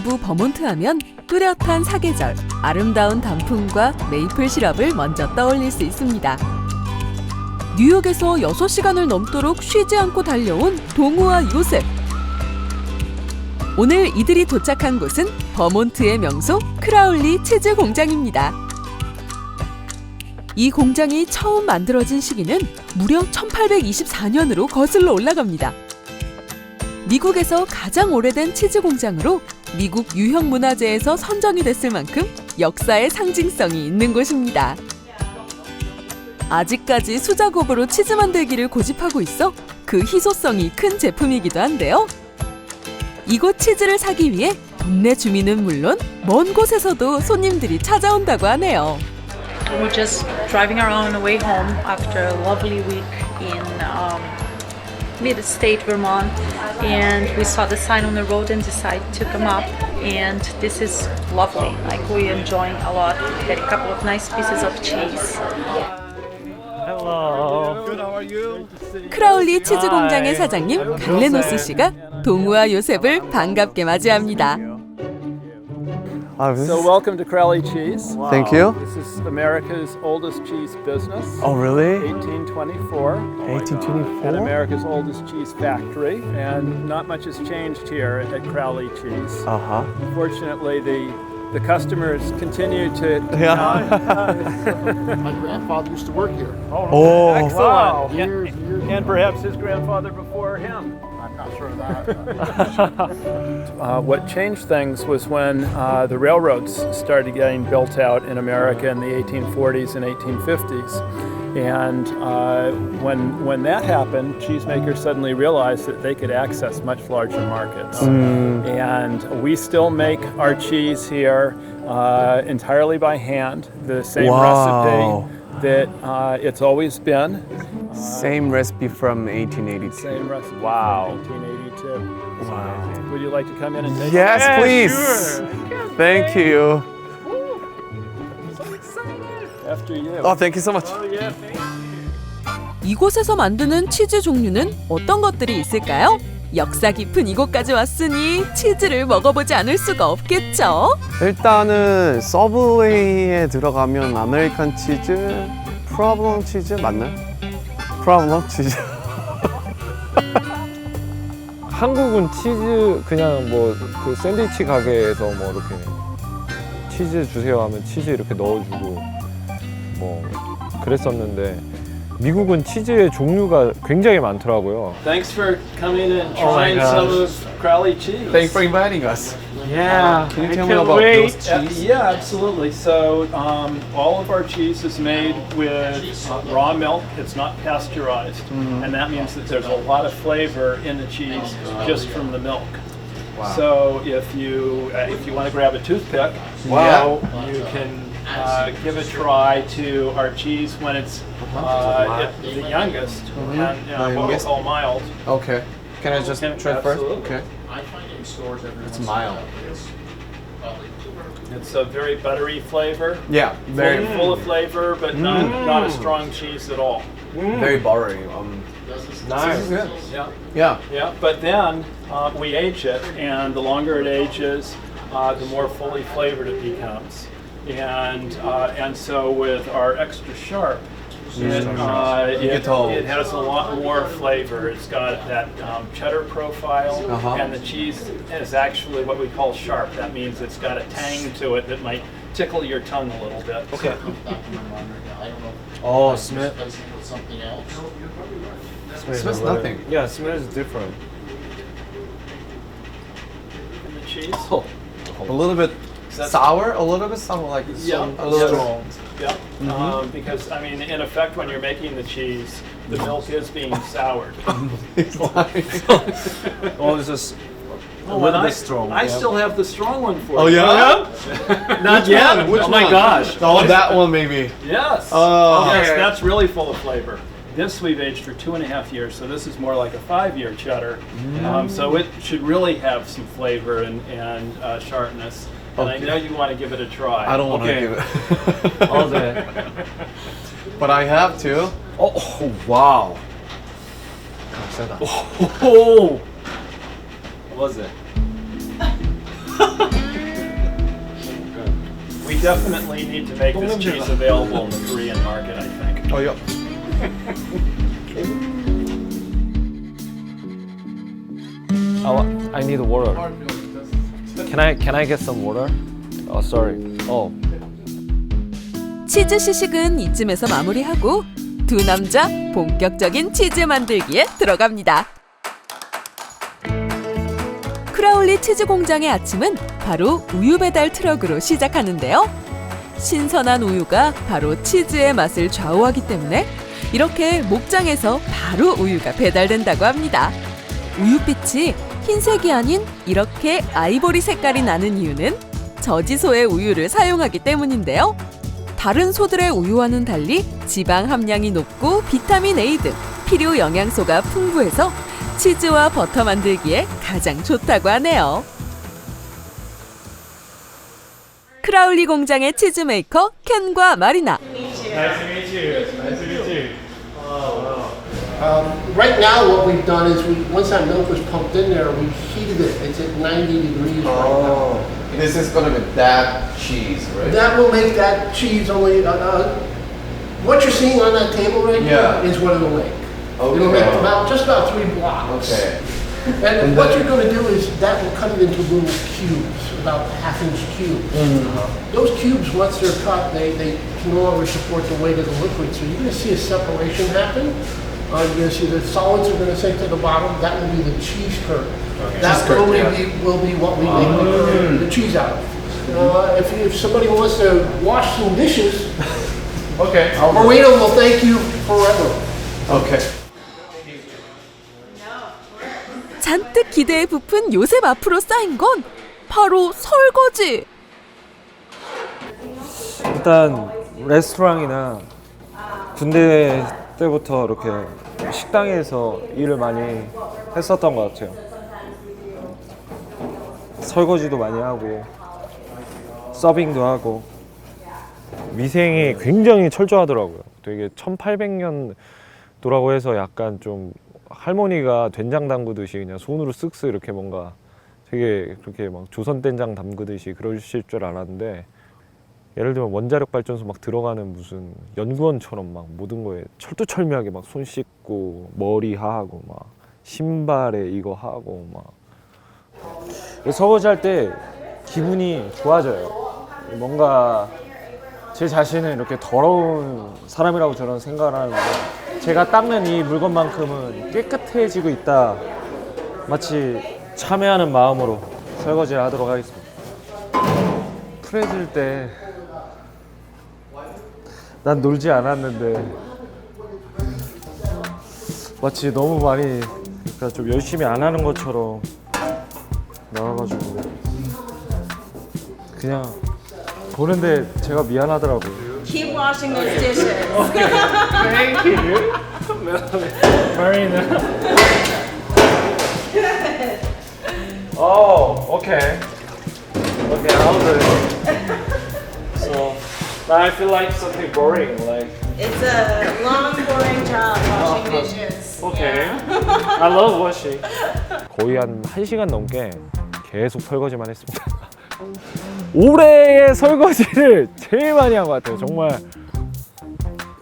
동부 버몬트 하면 뚜렷한 사계절, 아름다운 단풍과 메이플 시럽을 먼저 떠올릴 수 있습니다. 뉴욕에서 6시간을 넘도록 쉬지 않고 달려온 동우와 요셉. 오늘 이들이 도착한 곳은 버몬트의 명소 크라울리 치즈 공장입니다. 이 공장이 처음 만들어진 시기는 무려 1824년으로 거슬러 올라갑니다. 미국에서 가장 오래된 치즈 공장으로 미국 유형문화재에서 선정이 됐을 만큼 역사의 상징성이 있는 곳입니다. 아직까지 수작업으로 치즈 만들기를 고집하고 있어 그 희소성이 큰 제품이기도 한데요. 이곳 치즈를 사기 위해 동네 주민은 물론 먼 곳에서도 손님들이 찾아온다고 하네요. We're just driving on the way home after a lovely week in um, mid-state Vermont, and we saw the sign on the road and decided to come up. And this is lovely. Like we enjoying a lot. Get a couple of nice pieces of cheese. Hello. 크라울리 치즈 공장의 사장님 갈레노스 씨가 동우와 요셉을 반갑게 맞이합니다. Oh, this So is- welcome to Crowley Cheese. Thank you. This is America's oldest cheese business. Oh, really? 1824. 1824? And America's oldest cheese factory. And not much has changed here at Crowley Cheese. Uh huh. Fortunately, the the customers continue to. Yeah. My grandfather used to work here. Oh, Excellent. Yeah, Years, years. and perhaps his grandfather before him. I'm not sure of that. Uh, what changed things was when uh, the railroads started getting built out in America in the 1840s and 1850s. And uh, when, when that happened, cheesemakers suddenly realized that they could access much larger markets. And we still make our cheese here uh, entirely by hand, the same Wow. recipe that uh, it's always been. Same recipe from 1882. Same recipe Wow. from 1882. Wow. Would you like to come in and take Yes, Yeah, please. sure. Thank you. After you. Oh, thank you so much. Oh, yeah, thank you. 이곳에서 만드는 치즈 종류는 어떤 것들이 있을까요? 역사 깊은 이곳까지 왔으니 치즈를 먹어보지 않을 수가 없겠죠. 일단은 서브웨이에 들어가면 아메리칸 치즈, 프로블럼 치즈 맞나요? 프로블럼 치즈. 한국은 치즈 그냥 뭐 그 샌드위치 가게에서 뭐 이렇게 치즈 주세요 하면 치즈 이렇게 넣어주고 뭐 그랬었는데 미국은 치즈의 종류가 굉장히 많더라고요. Thanks for coming and Oh my trying some gosh. of Crowley cheese. Thanks for inviting us. Yeah. Can you I tell me can't about wait. those Uh, cheese? yeah, absolutely. So um, all of our cheese is made with uh, raw milk. It's not pasteurized, Mm-hmm. and that means that there's a lot of flavor in the cheese just from the milk. So if you uh, if you want to grab a toothpick, Wow. you can uh, give a try to our cheese when it's uh, at the youngest and uh, The what we youngest? call mild. Okay. Can I just Can- try first? absolutely. Okay. I find it in stores every It's mild. It's a very buttery flavor. Yeah, very full, full of flavor, but not not a strong cheese at all. very buttery. Um, Nice. Yeah, yeah. yeah. But then uh, we age it, and the longer it ages, uh, the more fully flavored it becomes. And uh, and so with our extra sharp, it, uh, it, it has a lot more flavor. It's got that um, cheddar profile, Uh-huh. and the cheese is actually what we call sharp. That means it's got a tang to it that might tickle your tongue a little bit. Okay. Oh, smell. Something else. Smells nothing. Yeah, smells different. And the cheese. A little bit sour, a little bit sour, like Yeah, a little strong. Yeah, um, because I mean, in effect, when you're making the cheese, the milk is being soured. It's like, Oh, this is a Oh, little bit I, strong. I yeah. still have the strong one for oh you. Oh yeah? Not yet. Which oh my gosh. Oh, that one maybe. Yes. Oh. yes, that's really full of flavor. This we've aged for two and a half years, so this is more like a five-year cheddar. Um, so it should really have some flavor and, and uh, sharpness. And I know you want to give it a try. I don't want Okay. to give it. All day. but I have to. Oh, oh wow. 세다. Oh, What was it? We definitely need to make this cheese available in the Korean market, I think. Oh, yeah. Oh, I need a water. Can I can I get some water? Oh, sorry. Oh, 치즈 시식은 이쯤에서 마무리하고 두 남자 본격적인 치즈 만들기에 들어갑니다. 크라울리 치즈 공장의 아침은 바로 우유 배달 트럭으로 시작하는데요. 신선한 우유가 바로 치즈의 맛을 좌우하기 때문에 이렇게 목장에서 바로 우유가 배달된다고 합니다. 우유빛이 흰색이 아닌 이렇게 아이보리 색깔이 나는 이유는 저지소의 우유를 사용하기 때문인데요. 다른 소들의 우유와는 달리 지방 함량이 높고 비타민 A 등 필요 영양소가 풍부해서 치즈와 버터 만들기에 가장 좋다고 하네요. 크라울리 공장의 치즈 메이커 켄과 마리나. Um, right now, what we've done is we, once that milk was pumped in there, we heated it. It's at 90 degrees right now. Oh, this is gonna be that cheese, right? That will make that cheese only, uh, uh, what you're seeing on that table right Yeah. here is what it'll make. It'll make about, just about three blocks. Okay. And what you're gonna do is that will cut it into little cubes, about half inch cubes. Those cubes, once they're cut, they, they can no longer support the weight of the liquid, so you're gonna see a separation happen. Uh, you're gonna see the solids are gonna sink to the bottom, that will be the cheese curd. That Cheese curd, will yeah. be, will be what we make the, curd- the cheese out of. Uh, if, you- if somebody wants to wash some dishes, Okay. Marina will thank you forever. Okay. 잔뜩 기대에 부푼 요셉 앞으로 쌓인 건 바로 설거지. 일단 레스토랑이나 군대 때부터 이렇게 식당에서 일을 많이 했었던 것 같아요. 설거지도 많이 하고 서빙도 하고 위생이 굉장히 철저하더라고요. 되게 1800년도라고 해서 약간 좀 할머니가 된장 담그듯이 그냥 손으로 쓱쓱 이렇게 뭔가 되게 그렇게 막 조선 된장 담그듯이 그러실 줄 알았는데 예를 들면 원자력 발전소 막 들어가는 무슨 연구원처럼 막 모든 거에 철두철미하게 막 손 씻고 머리 하고 막 신발에 이거 하고 막 설거지 할 때 기분이 좋아져요. 뭔가 제 자신은 이렇게 더러운 사람이라고 저는 생각을 하는데 제가 닦는 이 물건만큼은 깨끗해지고 있다. 마치 참여하는 마음으로 설거지를 하도록 하겠습니다. 프레질 때 난 놀지 않았는데 마치 너무 많이 그러니까 좀 열심히 안 하는 것처럼 나와가지고 그냥 보는데 제가 미안하더라고요. Keep washing those dishes. Marina. Oh, okay. Okay, I'll do it. I feel like something boring. Like It's a long, boring job washing dishes. okay, I love washing. 거의 한 1시간 넘게 계속 설거지만 했습니다. 올해의 설거지를 제일 많이 한 것 같아요. 정말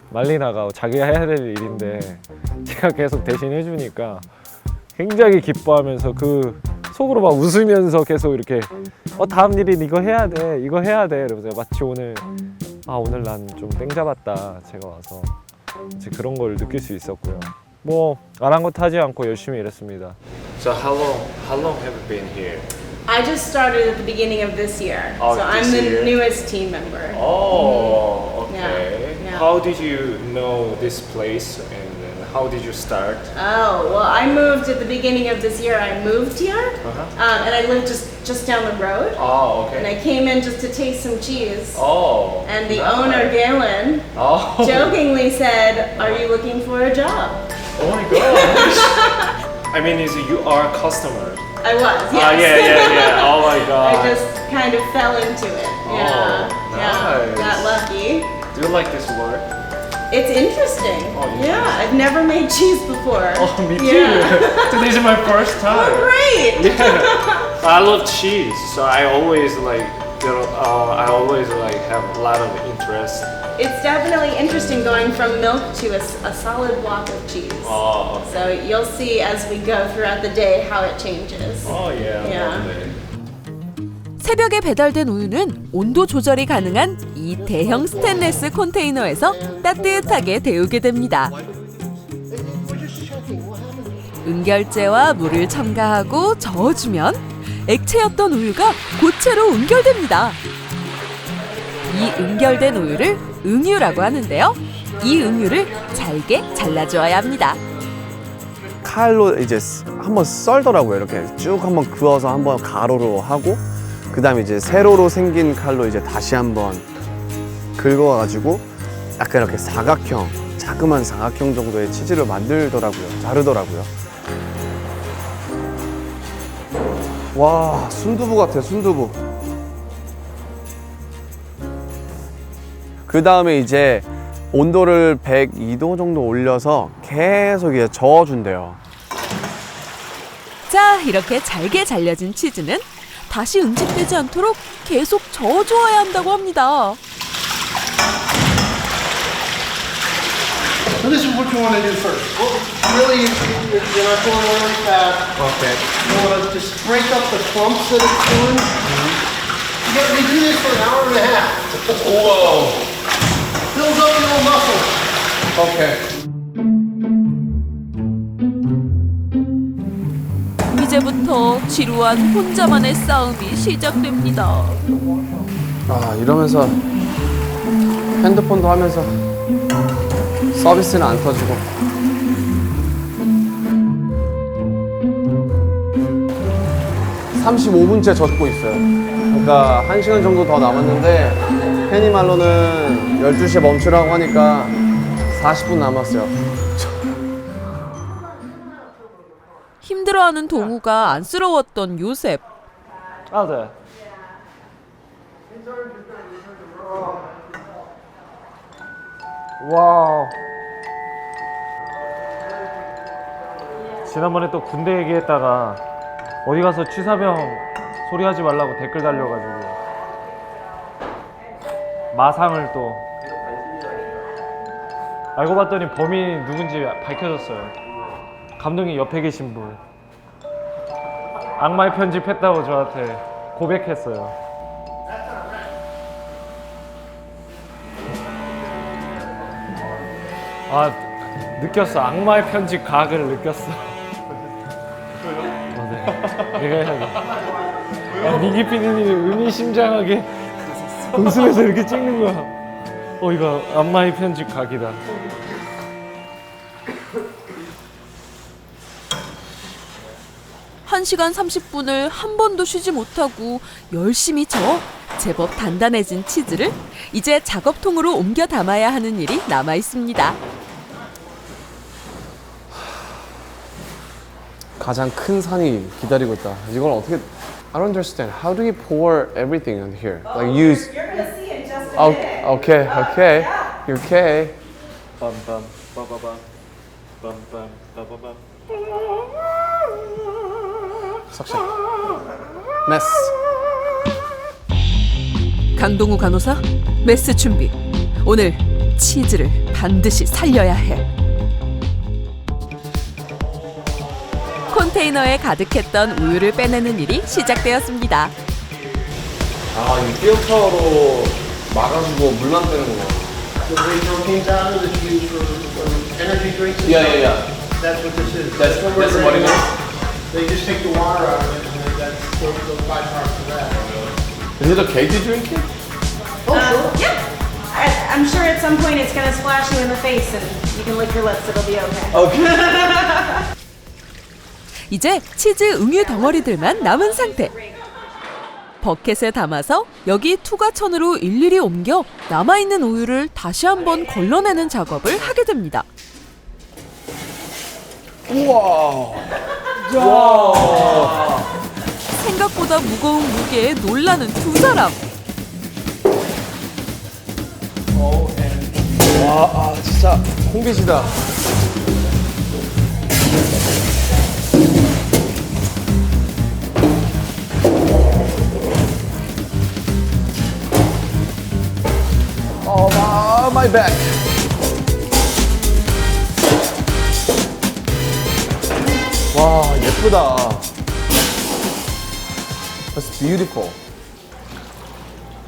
말리나가 자기가 해야 될 일인데 제가 계속 대신 해주니까 굉장히 기뻐하면서 그 속으로 막 웃으면서 계속 이렇게 어 다음 일인 이거 해야 돼 이거 해야 돼 이러면서 마치 오늘 아 오늘 난 좀 땡 잡았다 제가 와서 이제 그런 걸 느낄 수 있었고요 뭐 아랑곳하지 않고 열심히 일했습니다. So how long how long have you been here? I just started at the beginning of this year, Oh, so I'm this the year? newest team member. Oh, okay. Yeah, yeah. How did you know this place how did you start? Oh well, I moved at the beginning of this year. I moved here, Uh-huh. um, and I lived just just down the road. Oh, okay. And I came in just to taste some cheese. Oh. And the owner, Galen, Oh. jokingly said, "Are you looking for a job?" Oh my gosh. I mean, is you are a customer? I was. Yes. Ah, yeah, yeah, yeah. Oh my god. I just kind of fell into it. Yeah. Oh, Yeah. nice. Got lucky. Do you like this work? It's interesting. Oh, yeah. I've never made cheese before. Oh, me too. Yeah. Today's my first Oh, time. great. Yeah. I love cheese, so I always like there, uh, I always like have a lot of interest. It's definitely interesting going from milk to a, s- a solid block of cheese. Oh, So you'll see as we go throughout the day how it changes. oh yeah. Yeah. lovely. 새벽에 배달된 우유는 온도 조절이 가능한 이 대형 스테인레스 컨테이너에서 따뜻하게 데우게 됩니다. 응결제와 물을 첨가하고 저어주면 액체였던 우유가 고체로 응결됩니다. 이 응결된 우유를 응유라고 하는데요. 이 응유를 잘게 잘라주어야 합니다. 칼로 이제 스- 한번 썰더라고요. 이렇게 쭉 한번 그어서 한번 가로로 하고 그다음에 이제 세로로 생긴 칼로 이제 다시 한번 긁어가지고 약간 이렇게 사각형, 자그만 사각형 정도의 치즈를 만들더라고요. 자르더라고요. 와, 순두부 같아, 순두부. 그 다음에 이제 온도를 102도 정도 올려서 계속 이제 저어준대요. 자, 이렇게 잘게 잘려진 치즈는 다시 응집되지 않도록 계속 저어주어야 한다고 합니다. So this is what you want to do first. Really, you're you're not going really fast. Okay. You want to just break up the clumps that it's doing. You get, we do this for an hour and a half. Whoa. Builds up your muscles. Okay. 이제부터 지루한 혼자만의 싸움이 시작됩니다. 아 이러면서 핸드폰도 하면서 서비스는 안 터지고. (35분째) 젖고 있어요 그러니까 (1시간) 정도 더 남았는데 팬이 말로는 (12시에) 멈추라고 하니까 (40분) 남았어요 힘들어하는 동우가 안쓰러웠던 요셉. 아, 네. 와우. 지난번에 또 군대 얘기했다가 어디 가서 취사병 소리 하지 말라고 댓글 달려가지고 마상을 또 알고 봤더니 범인이 누군지 밝혀졌어요. 감독님 옆에 계신 분. 악마의 편집 했다고 저한테 고백했어요. 아 느꼈어 악마의 편집 각을 느꼈어. 내가 해야겠다. 아, 미기 PD님이 의미심장하게 웃으면서 이렇게 찍는 거야. 어 이거 악마의 편집 각이다. 한시간 30분을 한 번도 쉬지 못하고 열심히 저어 제법 단단해진 치즈를 이제 작업통으로 옮겨 담아야 하는 일이 남아 있습니다. 가장 큰 산이 기다리고 있다. 이걸 어떻게? I don't understand. How do you pour everything in here? Like use. You're gonna see in just a Oh, minute. okay, okay, okay. 빰빰 빠바밤 빰빰 빠바밤. Suction. Mess. 강동우 간호사 메스 준비. 오늘 치즈를 반드시 살려야 해. 컨테이너에 가득했던 우유를 빼내는 일이 시작되었습니다. 아, 이 필터로 막아주고 물만 빼는구나. The whey protein powder that's used for, for energy drinks. and Yeah, stuff, yeah, yeah. That's what this is. That's- what that's we're what it doing. is? They just take the water out of it and then that's the, the byproduct of that. Is it okay to drink it? Oh, sure. Yeah. I, I'm sure at some point it's gonna splash you in the face and you can lick your lips. It'll be okay. 이제 치즈 응유 덩어리들만 남은 상태. 버켓에 담아서 여기 투과천으로 일일이 옮겨 남아있는 우유를 다시 한번 걸러내는 작업을 하게 됩니다. 생각보다 무거운 무게에 놀라는 두 사람. 와, 아, 진짜 홍빛이다. My back. 와 예쁘다. That's beautiful.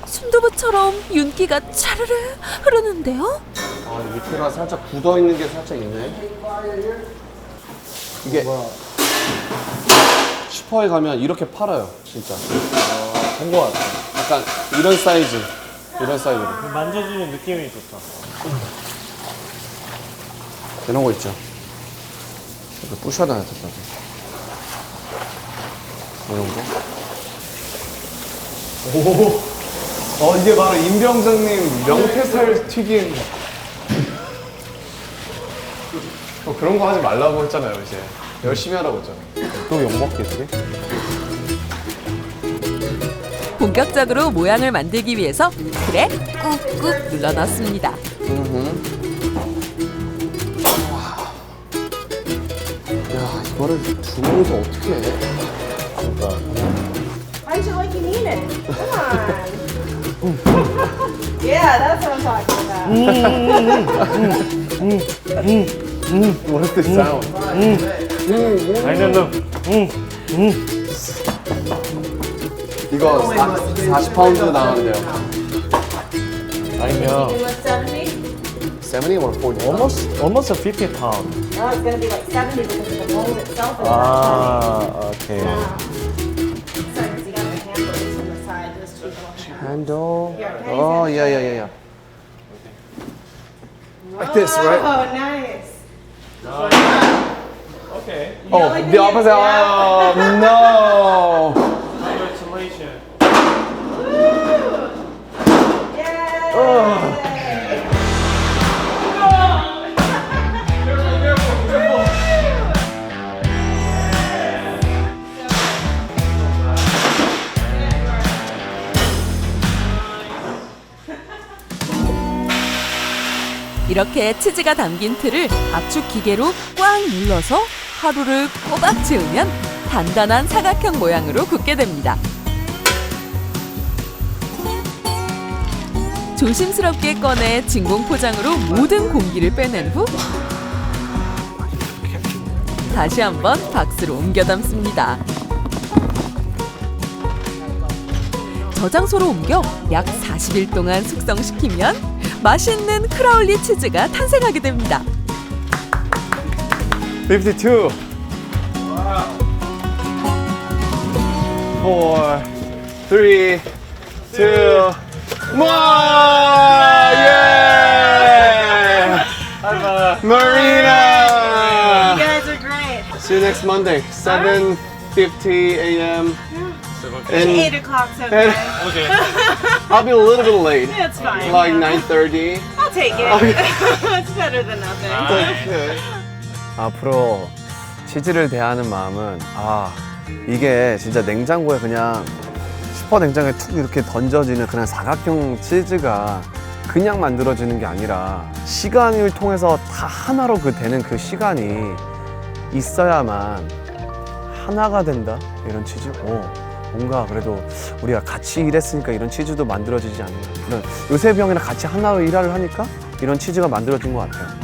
순두부처럼 윤기가 차르르 흐르는데요. 아 밑에가 살짝 굳어 있는 게 살짝 있네. 이게 슈퍼에 가면 이렇게 팔아요, 진짜. 본것 같아. 약간 이런 사이즈, 이런 사이즈로. 만져주는 느낌이 좋다. 이런 거 있죠. 이거 부셔야 되나 됐다. 이런 거. 오, 어 이게 바로 임병장님 명태살 튀김. 어, 그런 거 하지 말라고 했잖아요 이제. 열심히 하라고 했잖아요. 또 욕먹겠지? 본격적으로 모양을 만들기 위해서 그래 꾹꾹 눌러 넣습니다. 야 이거를 두 명이서 어떻게 해? Why'd you like you mean it? Come on. yeah, that's what I'm talking about. What is this sound? 아니, 너, 이거 40파운드 나가는데요. 아니면 You want 70? 70 or 40? almost, almost a 50 pound. No, it's gonna be like 70 because of the mold itself is 아, 오케이. Sorry, because you got the handles on the side, those two little Handle. Here, can I Oh use yeah yeah yeah yeah. Like this, right? Oh, nice. 오케이. Oh, like the the- opposite. Oh no! Yay! 이렇게 치즈가 담긴 틀을 압축 기계로 꽉 눌러서 하루를 꼬박 채우면 단단한 사각형 모양으로 굳게 됩니다. 조심스럽게 꺼내 진공 포장으로 모든 공기를 빼낸 후 다시 한번 박스로 옮겨 담습니다. 저장소로 옮겨 약 40일 동안 숙성시키면 맛있는 크라울리 치즈가 탄생하게 됩니다. 52 4 3 2 와! 예! Marina! You guys are great. See you next Monday, 7.50 a.m. And 8 o'clock, so and- Okay. I'll be a little bit late. It's fine. Like yeah. 9.30. I'll take it. it's better than nothing. Okay. 앞으로 치즈를 대하는 마음은 아 이게 진짜 냉장고에 그냥 슈퍼 냉장고에 툭 이렇게 던져지는 그냥 사각형 치즈가 그냥 만들어지는 게 아니라 시간을 통해서 다 하나로 그 되는 그 시간이 있어야만 하나가 된다 이런 치즈. 오 뭔가 그래도 우리가 같이 일했으니까 이런 치즈도 만들어지지 않나. 그런 요셉 형이랑 같이 하나로 일을 하니까 이런 치즈가 만들어진 것 같아요.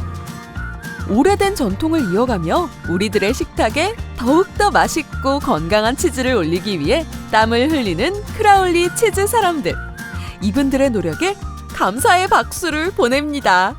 오래된 전통을 이어가며 우리들의 식탁에 더욱더 맛있고 건강한 치즈를 올리기 위해 땀을 흘리는 크라울리 치즈 사람들. 이분들의 노력에 감사의 박수를 보냅니다.